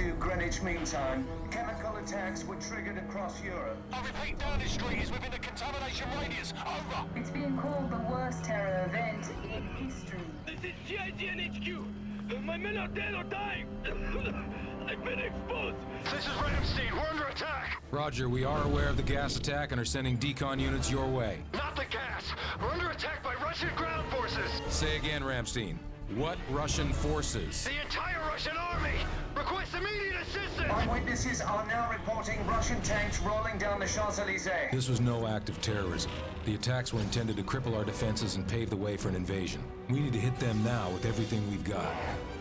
to Greenwich Mean Time. Chemical attacks were triggered across Europe. I repeat, Downing Street is within the contamination radius. Oh, Over. It's being called the worst terror event in history. This is GIGN HQ. My men are dead or dying. I've been exposed. This is Ramstein. We're under attack. Roger, we are aware of the gas attack and are sending decon units your way. Not the gas. We're under attack by Russian ground forces. Say again, Ramstein. What Russian forces? The entire Russian army. Request immediate assistance. Eyewitnesses are now reporting Russian tanks rolling down the Champs-Elysees. This was no act of terrorism. The attacks were intended to cripple our defenses and pave the way for an invasion. We need to hit them now with everything we've got.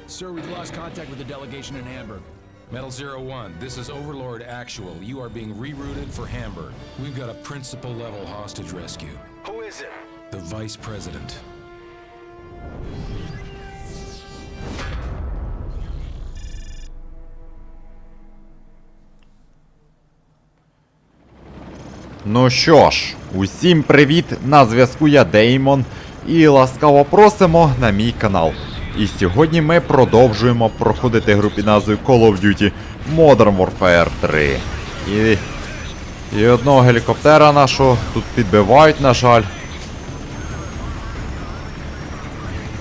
Sir, we've lost contact with the delegation in Hamburg. Metal Zero One, this is Overlord Actual. You are being rerouted for Hamburg. We've got a principal level hostage rescue. Who is it? The Vice President. Ну що ж, усім привіт! На зв'язку я Деймон і ласкаво просимо на мій канал. І сьогодні ми продовжуємо проходити гру під назвою Call of Duty Modern Warfare 3. І, і одного гелікоптера нашого тут підбивають, на жаль.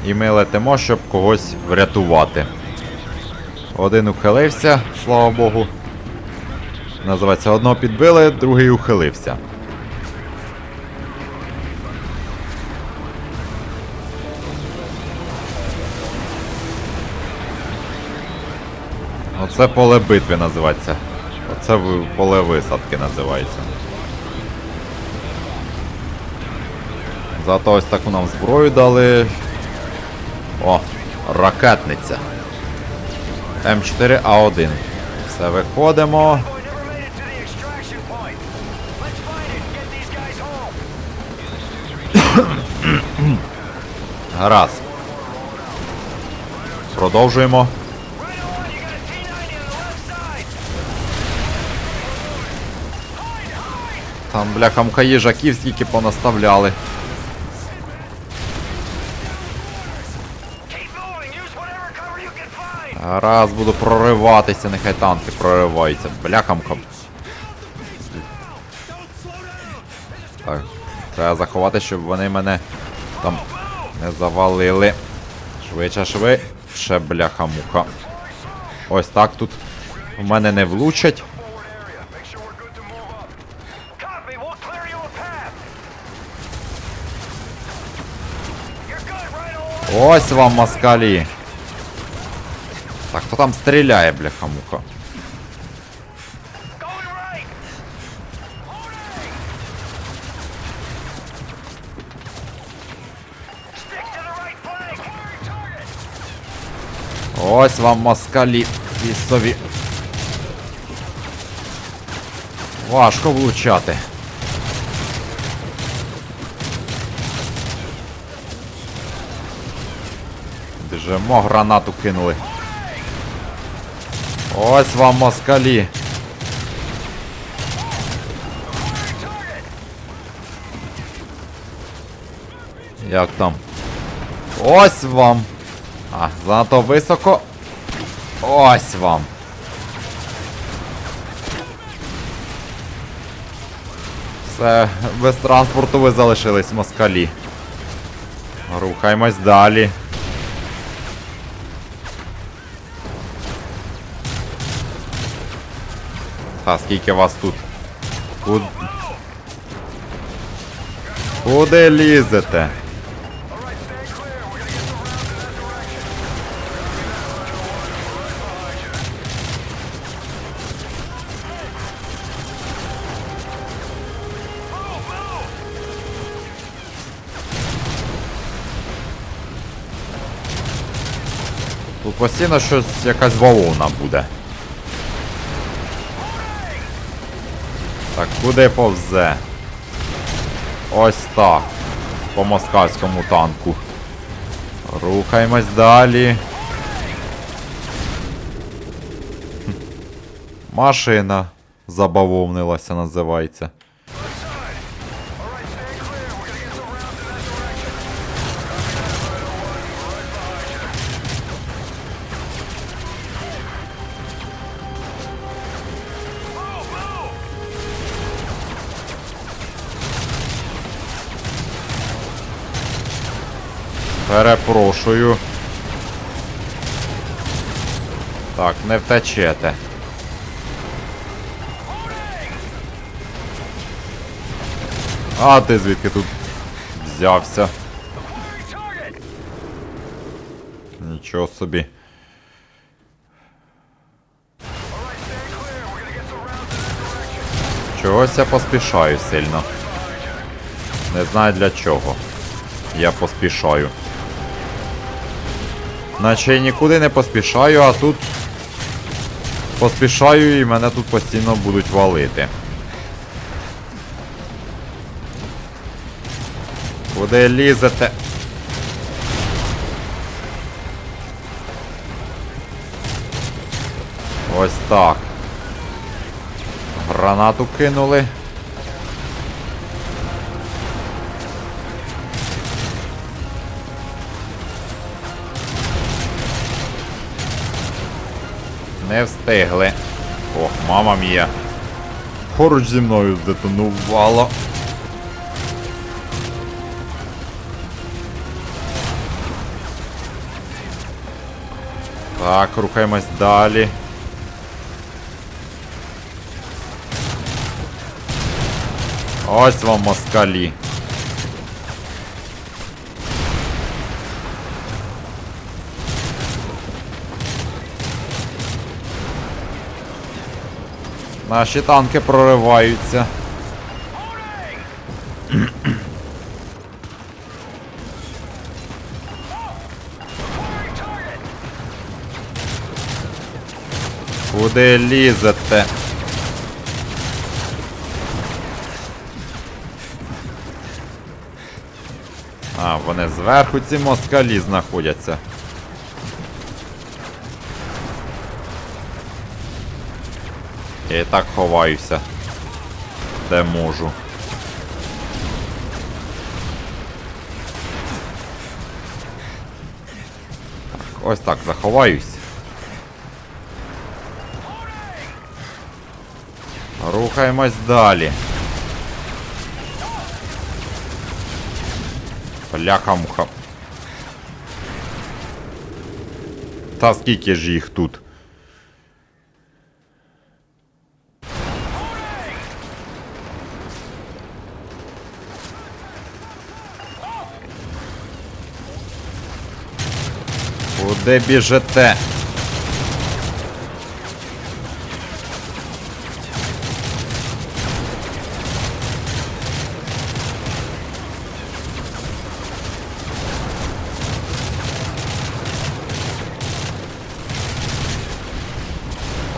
І ми летимо, щоб когось врятувати. Один ухилився, слава Богу. Називається, одного підбили, другий ухилився. Оце поле битви називається. Оце поле висадки називається. Зато ось таку нам зброю дали. О, ракетниця. М4А1. Все, виходимо. Left side. Там, бляха, мка їжаків скільки понаставляли. Гаразд, буду прориватися, нехай танки прориваються. Бляхамка. Так, треба заховати, щоб вони мене там не завалили. Швидше, швидше, бляха-муха. Ось так тут в мене не влучать. Ось вам москалі. Так, хто там стріляє, бляха-муха? Ось вам москалі лісові. Важко влучати. Біжимо, гранату кинули. Ось вам москалі. Як там? Ось вам. А, занадто високо. Ось вам. Все, без транспорту ви залишились москалі. Рухаємось далі. Та скільки вас тут? Куд... Куди лізете? Постійно щось якась бавовна буде. Так, куди повзе? Ось так. По москальському танку. Рухаємось далі. Машина забавовнилася, називається. Перепрошую. Так, не втечете. А ти звідки тут взявся? Нічого собі. Чогось я поспішаю сильно. Не знаю для чого. Я поспішаю. Наче я нікуди не поспішаю, а тут поспішаю і мене тут постійно будуть валити. Куди лізете? Ось так. Гранату кинули. Не встигли. Ох, мама мія. Поруч зі мною здетонувало. Так, рухаємось далі. Ось вам москалі. Наші танки прориваються. Куди лізете? А, вони зверху ці москалі знаходяться. Я і так ховаюся. Де можу. Так, ось так заховаюсь. Рухаємось далі. Бляха-муха. Та скільки ж їх тут? Куди біжите?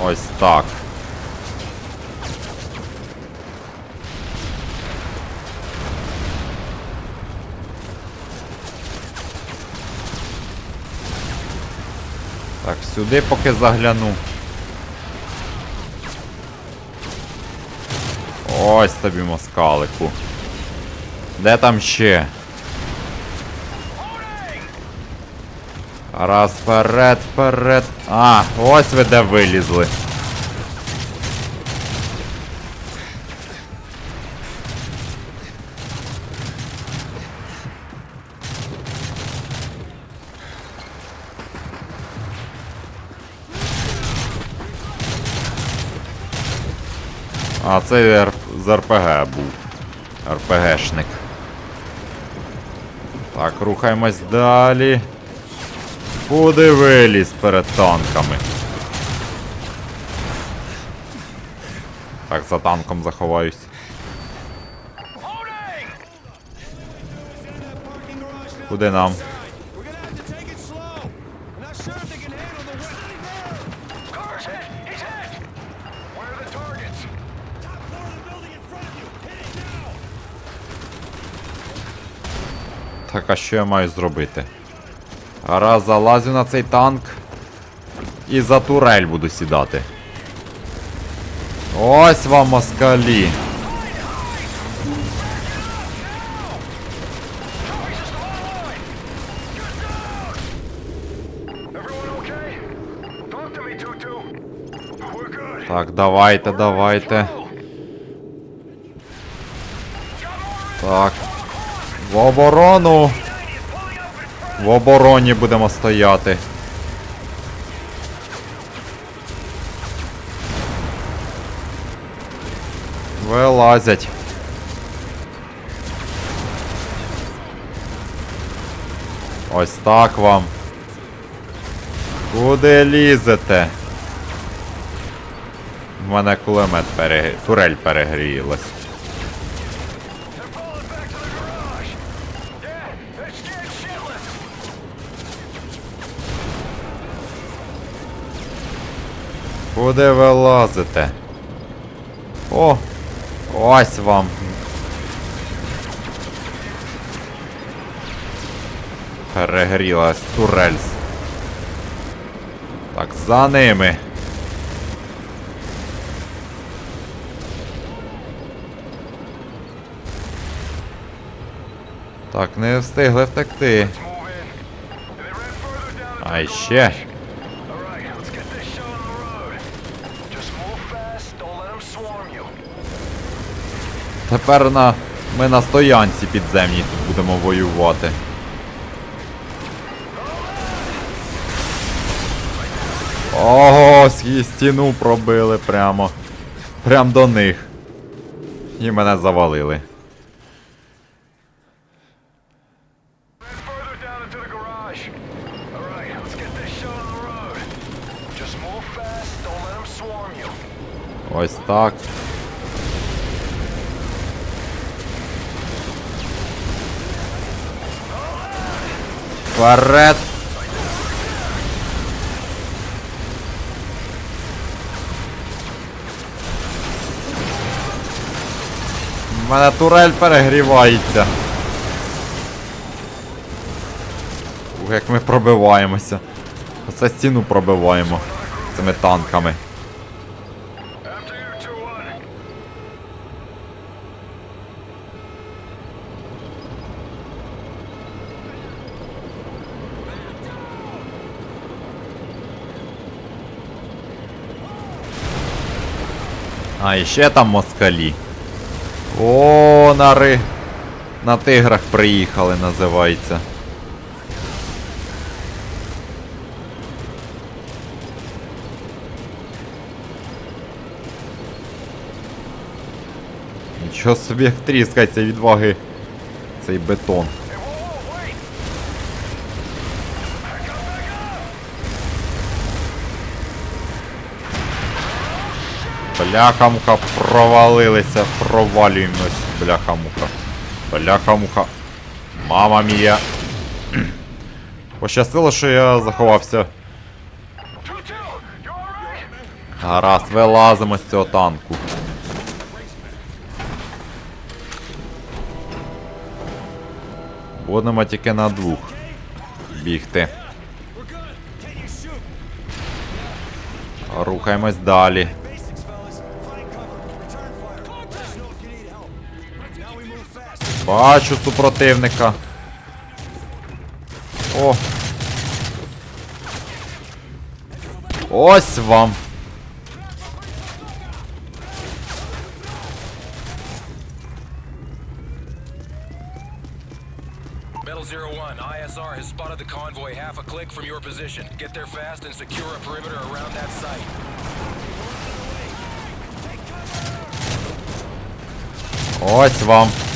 Ось так. Так, сюди поки загляну. Ось тобі москалику. Де там ще? Раз, вперед, вперед. А, ось ви де вилізли. А, це з РПГ був. РПГшник. Так, рухаємось далі. Куди виліз перед танками? Так, за танком заховаюсь. Куди нам? Так, а що я маю зробити? Раз залазю на цей танк. І за турель буду сідати. Ось вам москалі. Так, давайте, давайте. Так. В оборону. В обороні будемо стояти. Вилазять. Ось так вам. Куди лізете? В мене кулемет перегрі... турель перегрілась. Куди ви лазите? О! Ось вам. Перегрілась турельс. Так, за ними. Так, не встигли втекти. Let's move Тепер на... ми на стоянці підземній тут будемо воювати. Ого, стіну пробили прямо. Прям до них. І мене завалили. Ran further Вперед! У мене турель перегрівається. Ух, як ми пробиваємося. Оце стіну пробиваємо цими танками. А, і ще там москалі. О, на ри... На тиграх приїхали, називається. Нічого собі тріскається від ваги цей бетон. Бляха-муха провалилися, провалюємось, бляха-муха. Бляха-муха. Мама мія. Пощастило, що я заховався. 2-2. You all right? Гаразд, вилазимо з цього танку. Будемо тільки на двох бігти. Рухаємось далі. Бачу супротивника. О. Ось вам. Metal Zero One, ISR has spotted the convoy half a click from your position. Get there fast and secure a perimeter around that site. Ось вам.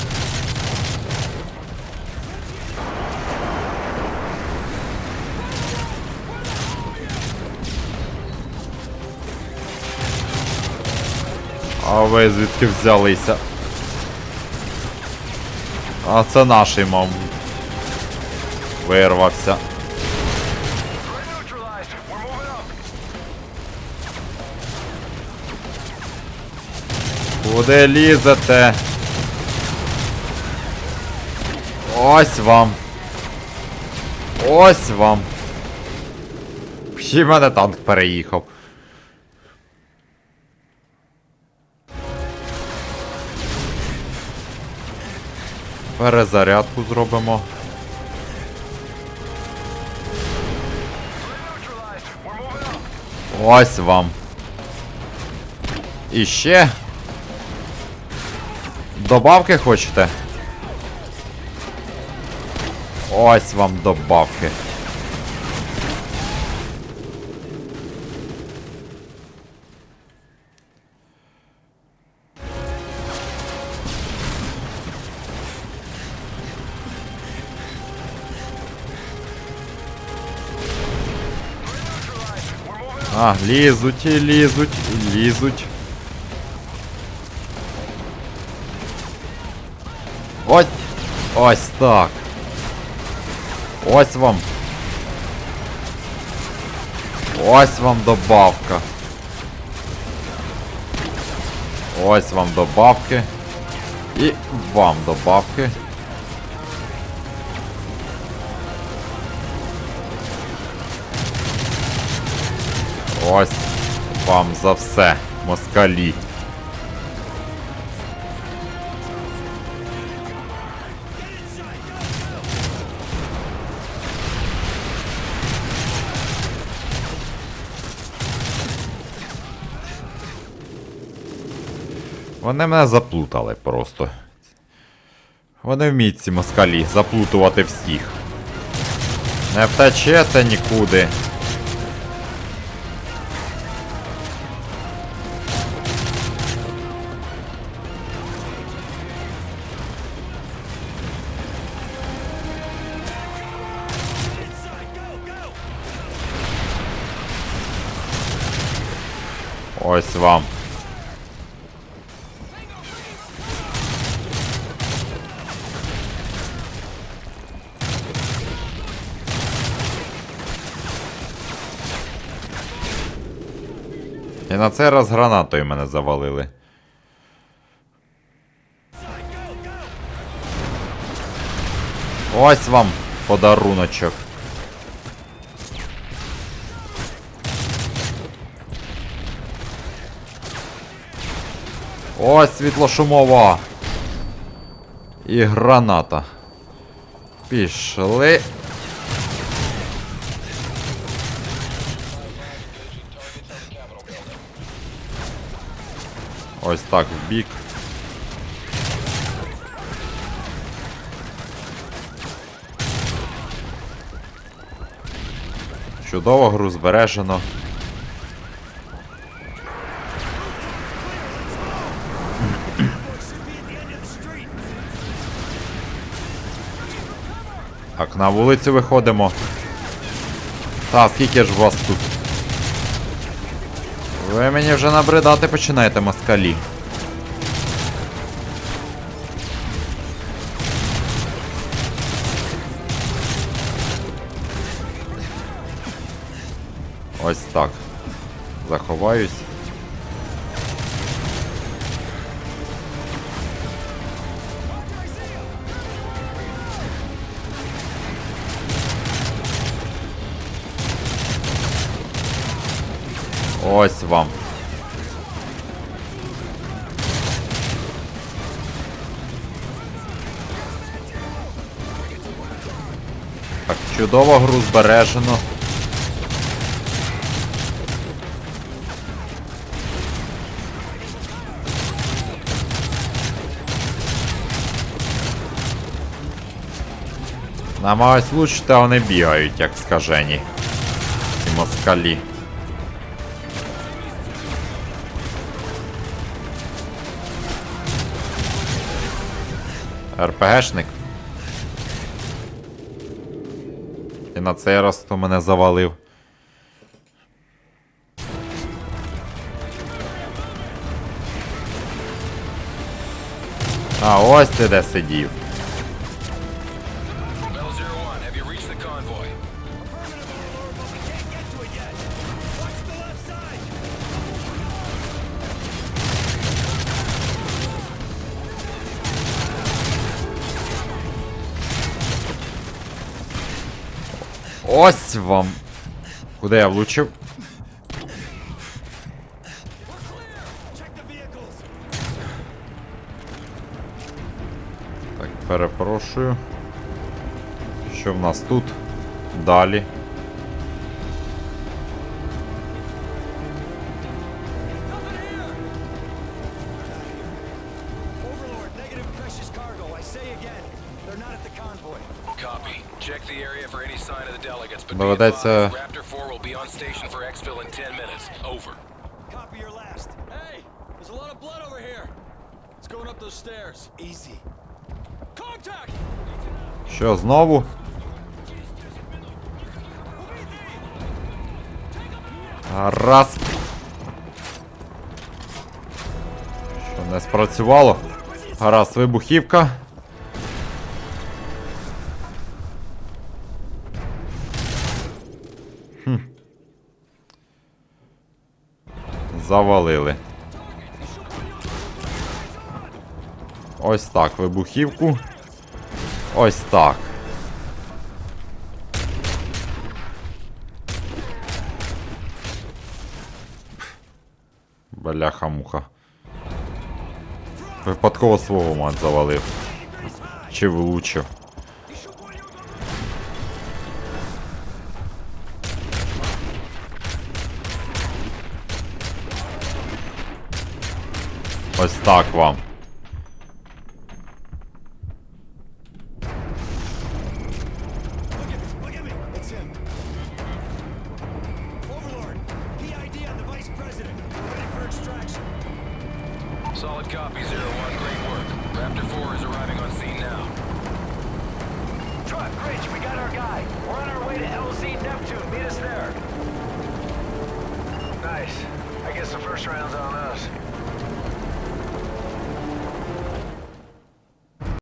А ви звідки взялися? А це наший, мав. Вирвався. Куди лізете? Ось вам. Ось вам. І мене танк переїхав. Перезарядку зробимо. Ось вам. І ще. Добавки хочете? Ось вам добавки. А, лізуть і лізуть, і лізуть. Ось. Ось так. Ось вам. Ось вам добавка. Ось вам добавки. І вам добавки. Ось вам за все, москалі. Вони мене заплутали просто. Вони вміють ці москалі заплутувати всіх. Не втечете нікуди. Ось вам. І на цей раз гранатою мене завалили. Ось вам подаруночок. Ось світлошумова. І граната. Пішли. Ось так в бік. Чудово гру збережено. На вулицю виходимо. Та, скільки ж вас тут? Ви мені вже набридати починаєте москалі. Ось так. Заховаюсь. Ось вам. Так, чудово гру збережено. Намагаюсь влучити, а вони бігають, як скажені. Ці москалі. РПГшник. І на цей раз хто мене завалив. А, ось ти де сидів. Ось вам. Куди я влучив? Так, перепрошую. Що в нас тут? Далі. доведеться. Що знову? Раз. Що не спрацювало? Гаразд, вибухівка. Завалили. Ось так вибухівку. Ось так. Бляха-муха. Випадково свого мат завалив. Чи влучив. Ось так вам.